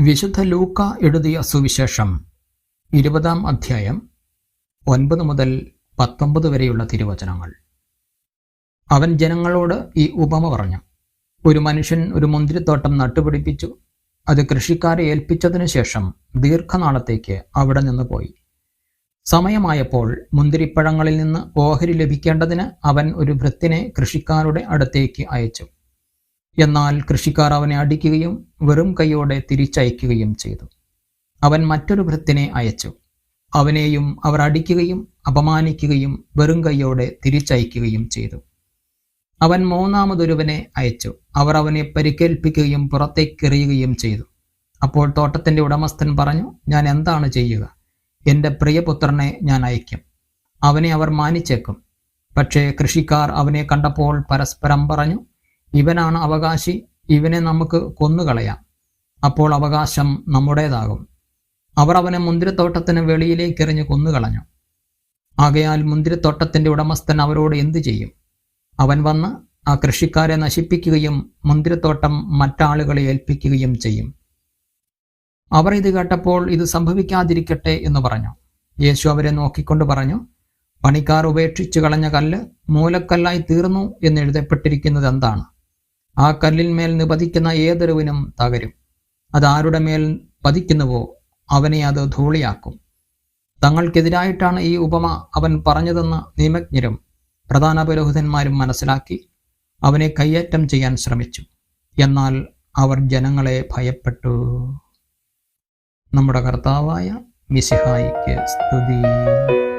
വിശുദ്ധ ലൂക്ക എഴുതിയ സുവിശേഷം ഇരുപതാം അധ്യായം ഒൻപത് മുതൽ പത്തൊമ്പത് വരെയുള്ള തിരുവചനങ്ങൾ. അവൻ ജനങ്ങളോട് ഈ ഉപമ പറഞ്ഞു. ഒരു മനുഷ്യൻ ഒരു മുന്തിരിത്തോട്ടം നട്ടുപിടിപ്പിച്ചു. അത് കൃഷിക്കാരെ ഏൽപ്പിച്ചതിനു ശേഷം ദീർഘനാളത്തേക്ക് അവിടെ നിന്ന് പോയി. സമയമായപ്പോൾ മുന്തിരിപ്പഴങ്ങളിൽ നിന്ന് ഓഹരി ലഭിക്കേണ്ടതിന് അവൻ ഒരു ഭൃത്തിനെ കൃഷിക്കാരുടെ അടുത്തേക്ക് അയച്ചു. എന്നാൽ കൃഷിക്കാർ അവനെ അടിക്കുകയും വെറും കൈയോടെ തിരിച്ചയക്കുകയും ചെയ്തു. അവൻ മറ്റൊരു ഭൃത്തിനെ അയച്ചു. അവനെയും അവർ അടിക്കുകയും അപമാനിക്കുകയും വെറും കൈയോടെ തിരിച്ചയക്കുകയും ചെയ്തു. അവൻ മൂന്നാമതൊരുവനെ അയച്ചു. അവർ അവനെ പരിക്കേൽപ്പിക്കുകയും പുറത്തേക്കെറിയുകയും ചെയ്തു. അപ്പോൾ തോട്ടത്തിന്റെ ഉടമസ്ഥൻ പറഞ്ഞു ഞാൻ എന്താണ് ചെയ്യുക? എന്റെ പ്രിയപുത്രനെ ഞാൻ അയക്കും അവനെ അവർ മാനിച്ചേക്കും. പക്ഷേ കൃഷിക്കാർ അവനെ കണ്ടപ്പോൾ പരസ്പരം പറഞ്ഞു ഇവനാണ് അവകാശി ഇവനെ നമുക്ക് കൊന്നുകളയാം. അപ്പോൾ അവകാശം നമ്മുടേതാകും. അവർ അവനെ മുന്തിരിത്തോട്ടത്തിന് വെളിയിലേക്ക് എറിഞ്ഞ് കൊന്നുകളഞ്ഞു. ആകയാൽ മുന്തിരിത്തോട്ടത്തിന്റെ ഉടമസ്ഥൻ അവരോട് എന്തു ചെയ്യും? അവൻ വന്ന് ആ കൃഷിക്കാരെ നശിപ്പിക്കുകയും മുന്തിരിത്തോട്ടം മറ്റാളുകളെ ഏൽപ്പിക്കുകയും ചെയ്യും. അവർ ഇത് കേട്ടപ്പോൾ ഇത് സംഭവിക്കാതിരിക്കട്ടെ എന്ന് പറഞ്ഞു. യേശു അവരെ നോക്കിക്കൊണ്ട് പറഞ്ഞു പണിക്കാർ ഉപേക്ഷിച്ചു കളഞ്ഞ കല്ല് മൂലക്കല്ലായി തീർന്നു എന്ന് എഴുതപ്പെട്ടിരിക്കുന്നത് എന്താണ്? ആ കല്ലിന്മേൽ നിപതിക്കുന്ന ഏതൊരുവിനും തകരും. അതാരുടെ മേൽ പതിക്കുന്നുവോ അവനെ അത് ധൂളിയാക്കും. തങ്ങൾക്കെതിരായിട്ടാണ് ഈ ഉപമ അവൻ പറഞ്ഞതെന്ന് നിയമജ്ഞരും പ്രധാന പുരോഹിതന്മാരും മനസ്സിലാക്കി അവനെ കയ്യേറ്റം ചെയ്യാൻ ശ്രമിച്ചു. എന്നാൽ അവർ ജനങ്ങളെ ഭയപ്പെട്ടു. നമ്മുടെ കർത്താവായ മിസിഹായിക്ക് സ്തുതി.